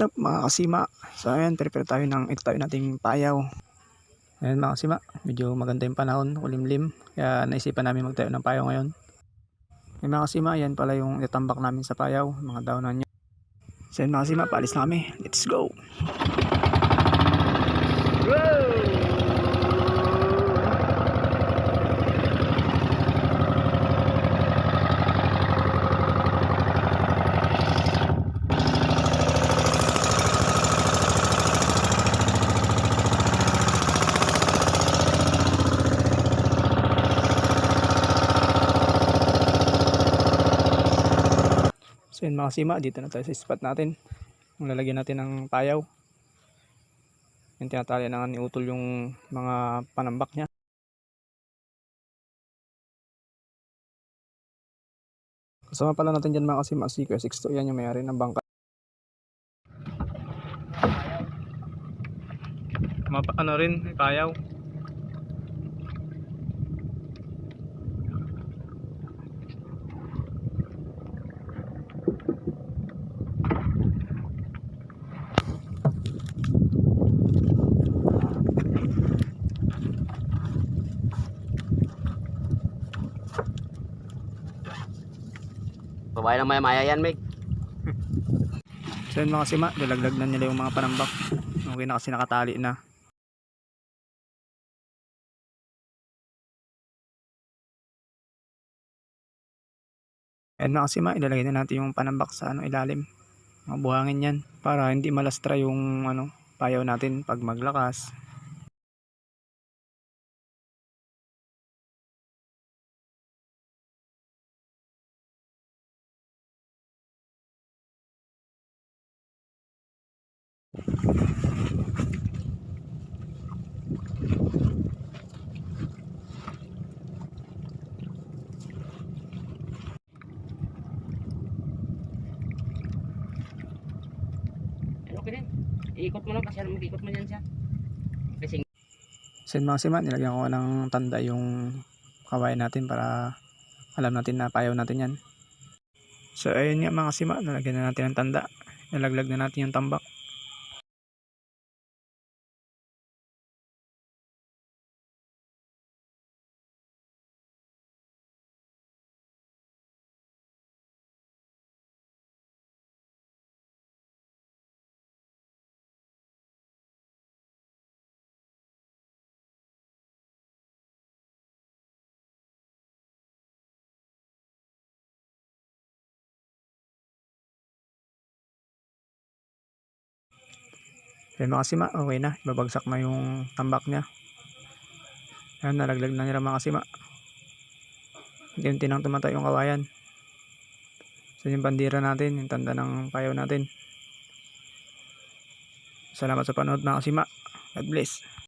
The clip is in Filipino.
What's up mga kasima? So ayan, prepare tayo ng ito tayo nating payaw. Ayan mga kasima, medyo maganda yung panahon, kulimlim. Kaya naisipan namin magtayo ng payaw ngayon. Ayan mga kasima, yan pala yung itambak namin sa payaw, mga daunan niya. So ayan mga kasima, paalis na kami. Let's go! So yun mga kasima, dito na tayo sa spot natin. Lalagyan natin ng payaw. Yung tinatali na ni Utol yung mga panambak niya. Kasama pala natin dyan mga kasima, si Kuya Sixto. Yan yung mayari ng bangka. Mapa, ano rin, payaw. Babae ng maya maya yan, Meg. So yun mga kasima, nilaglag na nila yung mga panambak. Okay na kasi nakatali na. Ayan mga kasima, ilalagay na natin yung panambak sa ano, ilalim. Mga buhangin yan. Para hindi malastra yung ano, payaw natin pag maglakas. Iikot mo lang kasi mag-ikot mo yan siya. Kasi yun mga kasima, nilagyan ko ng tanda yung kawain natin para alam natin na payaw natin yan. So ayun nga mga kasima, nalagyan na natin ng tanda. Nalaglag na natin yung tambak. Ayan mga kasima, okay na. Babagsak na yung tambak niya. Ayan, nalaglag na nila mga kasima. Unti-unti nang tumatay yung kawayan. So yung bandira natin, yung tanda ng payaw natin. Salamat sa panood mga kasima. God bless.